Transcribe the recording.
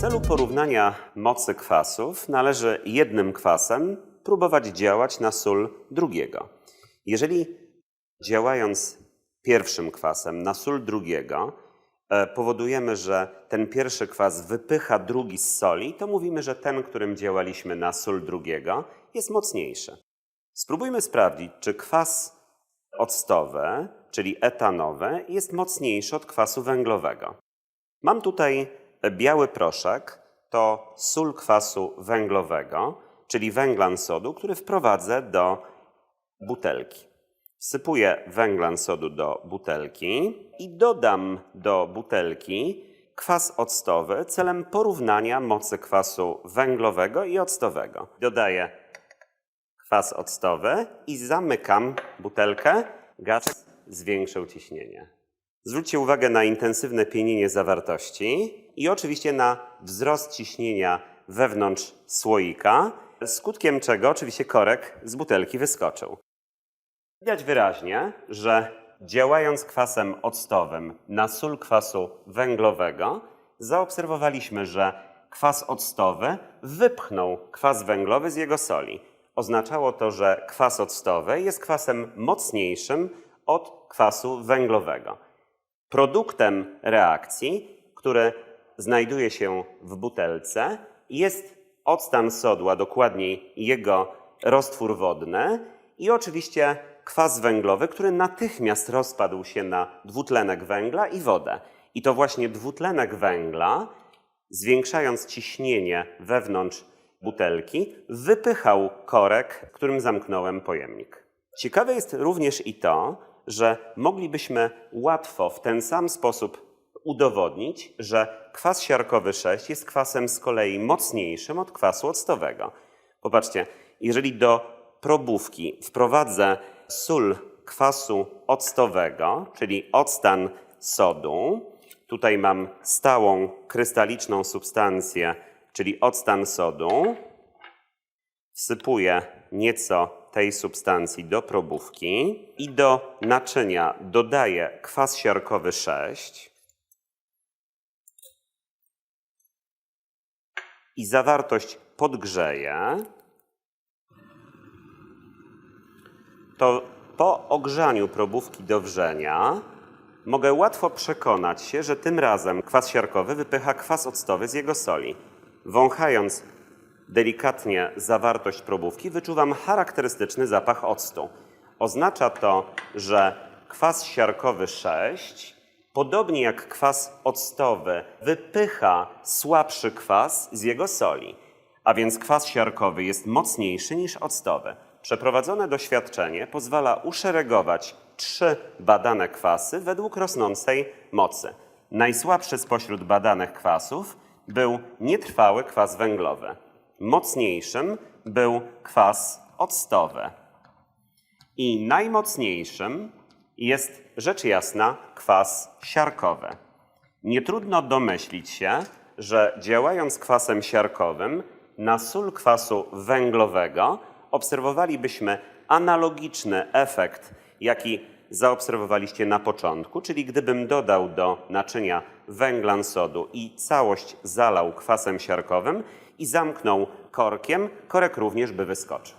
celu porównania mocy kwasów należy jednym kwasem próbować działać na sól drugiego. Jeżeli działając pierwszym kwasem na sól drugiego e, powodujemy, że ten pierwszy kwas wypycha drugi z soli, to mówimy, że ten, którym działaliśmy na sól drugiego, jest mocniejszy. Spróbujmy sprawdzić, czy kwas octowy, czyli etanowy, jest mocniejszy od kwasu węglowego. Mam tutaj biały proszek, to sól kwasu węglowego, czyli węglan sodu, który wprowadzę do butelki. Wsypuję węglan sodu do butelki i dodam do butelki kwas octowy celem porównania mocy kwasu węglowego i octowego. Dodaję kwas octowy i zamykam butelkę. Gaz zwiększył ciśnienie. Zwróćcie uwagę na intensywne pienienie zawartości i oczywiście na wzrost ciśnienia wewnątrz słoika, skutkiem czego oczywiście korek z butelki wyskoczył. Widać wyraźnie, że działając kwasem octowym na sól kwasu węglowego, zaobserwowaliśmy, że kwas octowy wypchnął kwas węglowy z jego soli. Oznaczało to, że kwas octowy jest kwasem mocniejszym od kwasu węglowego. Produktem reakcji, który znajduje się w butelce, jest octan sodu, a dokładniej jego roztwór wodny i oczywiście kwas węglowy, który natychmiast rozpadł się na dwutlenek węgla i wodę. I to właśnie dwutlenek węgla, zwiększając ciśnienie wewnątrz butelki, wypychał korek, którym zamknąłem pojemnik. Ciekawe jest również i to, że moglibyśmy łatwo w ten sam sposób udowodnić, że kwas siarkowy 6 jest kwasem z kolei mocniejszym od kwasu octowego. Popatrzcie, jeżeli do probówki wprowadzę sól kwasu octowego, czyli octan sodu, tutaj mam stałą krystaliczną substancję, czyli octan sodu, wsypuję nieco tej substancji do probówki i do naczynia dodaję kwas siarkowy 6 i zawartość podgrzeję, to po ogrzaniu probówki do wrzenia mogę łatwo przekonać się, że tym razem kwas siarkowy wypycha kwas octowy z jego soli. Wąchając delikatnie zawartość probówki, wyczuwam charakterystyczny zapach octu. Oznacza to, że kwas siarkowy 6, podobnie jak kwas octowy, wypycha słabszy kwas z jego soli, a więc kwas siarkowy jest mocniejszy niż octowy. Przeprowadzone doświadczenie pozwala uszeregować trzy badane kwasy według rosnącej mocy. Najsłabszy spośród badanych kwasów był nietrwały kwas węglowy. Mocniejszym był kwas octowy. I najmocniejszym jest rzecz jasna kwas siarkowy. Nie trudno domyślić się, że działając kwasem siarkowym na sól kwasu węglowego obserwowalibyśmy analogiczny efekt, jaki zaobserwowaliście na początku, czyli gdybym dodał do naczynia węglan sodu i całość zalał kwasem siarkowym i zamknął korkiem, korek również by wyskoczył.